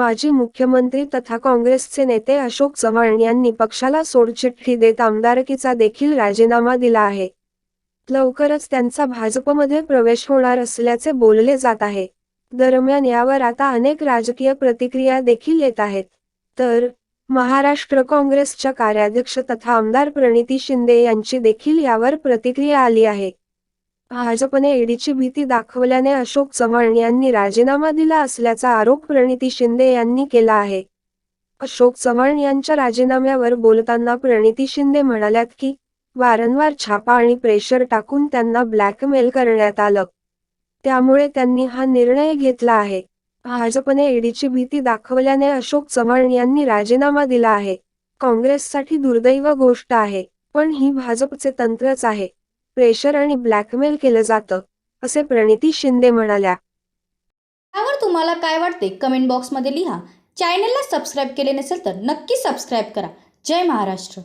माजी मुख्यमंत्री तथा काँग्रेसचे नेते अशोक चव्हाण यांनी पक्षाला सोडचिठ्ठी देत आमदारकीचा देखील राजीनामा दिला आहे. लवकरच त्यांचा भाजपमध्ये प्रवेश होणार असल्याचे बोलले जात आहे. दरम्यान यावर आता अनेक राजकीय प्रतिक्रिया देखील येत आहेत. तर महाराष्ट्र काँग्रेसच्या कार्याध्यक्ष तथा आमदार प्रणिती शिंदे यांची देखील यावर प्रतिक्रिया आली आहे. भाजपने ईडीची भीती दाखवल्याने अशोक चव्हाण यांनी राजीनामा दिला असल्याचा आरोप प्रणिती शिंदे यांनी केला आहे. अशोक चव्हाण यांच्या राजीनाम्यावर बोलताना प्रणिती शिंदे म्हणाल्यात की वारंवार छापा आणि प्रेशर टाकून त्यांना ब्लॅकमेल करण्यात आलं. त्यामुळे त्यांनी हा निर्णय घेतला आहे. भाजपने ईडीची भीती दाखवल्याने अशोक चव्हाण यांनी राजीनामा दिला आहे. काँग्रेससाठी दुर्दैव गोष्ट आहे पण ही भाजपचे तंत्रच आहे. प्रेशर आणि ब्लॅकमेल केलं जातं असे प्रणिती शिंदे म्हणाल्या. त्यावर तुम्हाला काय वाटते? कमेंट बॉक्समध्ये लिहा. चॅनलला सबस्क्राईब केले नसेल तर नक्की सबस्क्राईब करा. जय महाराष्ट्र.